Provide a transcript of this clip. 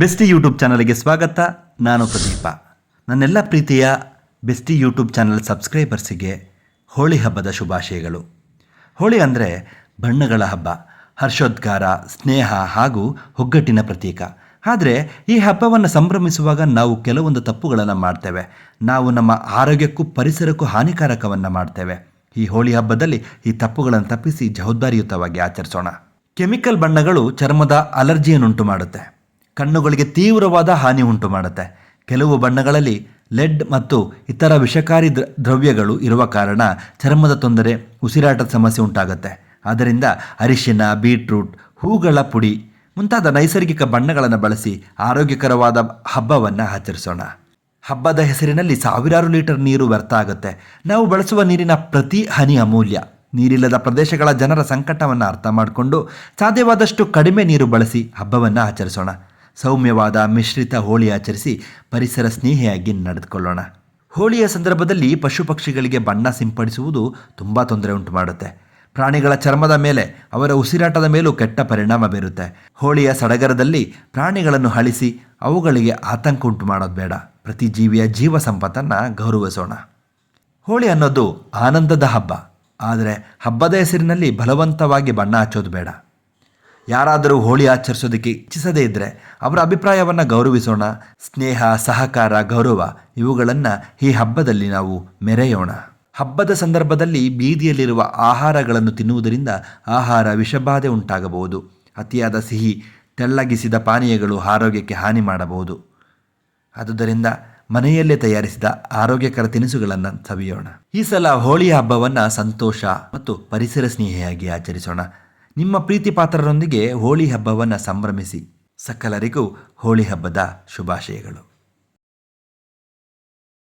Bestie YouTube ಚಾನಲ್ಗೆ ಸ್ವಾಗತ. ನಾನು ಪ್ರದೀಪ. ನನ್ನೆಲ್ಲ ಪ್ರೀತಿಯ ಬೆಸ್ಟಿ ಯೂಟ್ಯೂಬ್ ಚಾನಲ್ ಸಬ್ಸ್ಕ್ರೈಬರ್ಸಿಗೆ ಹೋಳಿ ಹಬ್ಬದ ಶುಭಾಶಯಗಳು. ಹೋಳಿ ಅಂದರೆ ಬಣ್ಣಗಳ ಹಬ್ಬ, ಹರ್ಷೋದ್ಗಾರ, ಸ್ನೇಹ ಹಾಗೂ ಒಗ್ಗಟ್ಟಿನ ಪ್ರತೀಕ. ಆದರೆ ಈ ಹಬ್ಬವನ್ನು ಸಂಭ್ರಮಿಸುವಾಗ ನಾವು ಕೆಲವೊಂದು ತಪ್ಪುಗಳನ್ನು ಮಾಡ್ತೇವೆ. ನಾವು ನಮ್ಮ ಆರೋಗ್ಯಕ್ಕೂ ಪರಿಸರಕ್ಕೂ ಹಾನಿಕಾರಕವನ್ನು ಮಾಡ್ತೇವೆ. ಈ ಹೋಳಿ ಹಬ್ಬದಲ್ಲಿ ಈ ತಪ್ಪುಗಳನ್ನು ತಪ್ಪಿಸಿ ಜವಾಬ್ದಾರಿಯುತವಾಗಿ ಆಚರಿಸೋಣ. ಕೆಮಿಕಲ್ ಬಣ್ಣಗಳು ಚರ್ಮದ ಅಲರ್ಜಿಯನ್ನುಂಟು ಮಾಡುತ್ತೆ ಕಣ್ಣುಗಳಿಗೆ ತೀವ್ರವಾದ ಹಾನಿ ಉಂಟು ಮಾಡುತ್ತೆ. ಕೆಲವು ಬಣ್ಣಗಳಲ್ಲಿ ಲೆಡ್ ಮತ್ತು ಇತರ ವಿಷಕಾರಿ ದ್ರ, ದ್ರವ್ಯಗಳು ಇರುವ ಕಾರಣ ಚರ್ಮದ ತೊಂದರೆ, ಉಸಿರಾಟದ ಸಮಸ್ಯೆ ಉಂಟಾಗುತ್ತೆ. ಆದ್ದರಿಂದ ಅರಿಶಿನ, ಬೀಟ್ರೂಟ್, ಹೂಗಳ ಪುಡಿ ಮುಂತಾದ ನೈಸರ್ಗಿಕ ಬಣ್ಣಗಳನ್ನು ಬಳಸಿ ಆರೋಗ್ಯಕರವಾದ ಹಬ್ಬವನ್ನು ಆಚರಿಸೋಣ. ಹಬ್ಬದ ಹೆಸರಿನಲ್ಲಿ ಸಾವಿರಾರು ಲೀಟರ್ ನೀರು ವ್ಯರ್ಥ ಆಗುತ್ತೆ. ನಾವು ಬಳಸುವ ನೀರಿನ ಪ್ರತಿ ಹನಿ ಅಮೂಲ್ಯ. ನೀರಿಲ್ಲದ ಪ್ರದೇಶಗಳ ಜನರ ಸಂಕಟವನ್ನು ಅರ್ಥ ಮಾಡಿಕೊಂಡು ಸಾಧ್ಯವಾದಷ್ಟು ಕಡಿಮೆ ನೀರು ಬಳಸಿ ಹಬ್ಬವನ್ನು ಆಚರಿಸೋಣ. ಸೌಮ್ಯವಾದ ಮಿಶ್ರಿತ ಹೋಳಿ ಆಚರಿಸಿ ಪರಿಸರ ಸ್ನೇಹಿಯಾಗಿ ನಡೆದುಕೊಳ್ಳೋಣ. ಹೋಳಿಯ ಸಂದರ್ಭದಲ್ಲಿ ಪಶು ಪಕ್ಷಿಗಳಿಗೆ ಬಣ್ಣ ಸಿಂಪಡಿಸುವುದು ತುಂಬ ತೊಂದರೆ ಉಂಟು ಮಾಡುತ್ತೆ. ಪ್ರಾಣಿಗಳ ಚರ್ಮದ ಮೇಲೆ, ಅವರ ಉಸಿರಾಟದ ಮೇಲೂ ಕೆಟ್ಟ ಪರಿಣಾಮ ಬೀರುತ್ತೆ. ಹೋಳಿಯ ಸಡಗರದಲ್ಲಿ ಪ್ರಾಣಿಗಳನ್ನು ಅಳಿಸಿ ಅವುಗಳಿಗೆ ಆತಂಕ ಉಂಟು ಮಾಡೋದು ಬೇಡ. ಪ್ರತಿ ಜೀವಿಯ ಜೀವ ಸಂಪತ್ತನ್ನು ಗೌರವಿಸೋಣ. ಹೋಳಿ ಅನ್ನೋದು ಆನಂದದ ಹಬ್ಬ. ಆದರೆ ಹಬ್ಬದ ಹೆಸರಿನಲ್ಲಿ ಬಲವಂತವಾಗಿ ಬಣ್ಣ ಹಚ್ಚೋದು ಬೇಡ. ಯಾರಾದರೂ ಹೋಳಿ ಆಚರಿಸೋದಕ್ಕೆ ಇಚ್ಛಿಸದೇ ಇದ್ದರೆ ಅವರ ಅಭಿಪ್ರಾಯವನ್ನು ಗೌರವಿಸೋಣ. ಸ್ನೇಹ, ಸಹಕಾರ, ಗೌರವ ಇವುಗಳನ್ನು ಈ ಹಬ್ಬದಲ್ಲಿ ನಾವು ಮೆರೆಯೋಣ. ಹಬ್ಬದ ಸಂದರ್ಭದಲ್ಲಿ ಬೀದಿಯಲ್ಲಿರುವ ಆಹಾರಗಳನ್ನು ತಿನ್ನುವುದರಿಂದ ಆಹಾರ ವಿಷಬಾಧೆ ಉಂಟಾಗಬಹುದು. ಅತಿಯಾದ ಸಿಹಿ, ತೆಳ್ಳಗಿಸಿದ ಪಾನೀಯಗಳು ಆರೋಗ್ಯಕ್ಕೆ ಹಾನಿ ಮಾಡಬಹುದು. ಆದುದರಿಂದ ಮನೆಯಲ್ಲೇ ತಯಾರಿಸಿದ ಆರೋಗ್ಯಕರ ತಿನಿಸುಗಳನ್ನು ಸವಿಯೋಣ. ಈ ಸಲ ಹೋಳಿ ಹಬ್ಬವನ್ನು ಸಂತೋಷ ಮತ್ತು ಪರಿಸರ ಸ್ನೇಹಿಯಾಗಿ ಆಚರಿಸೋಣ. ನಿಮ್ಮ ಪ್ರೀತಿ ಪಾತ್ರರೊಂದಿಗೆ ಹೋಳಿ ಹಬ್ಬವನ್ನು ಸಂಭ್ರಮಿಸಿ. ಸಕಲರಿಗೂ ಹೋಳಿ ಹಬ್ಬದ ಶುಭಾಶಯಗಳು.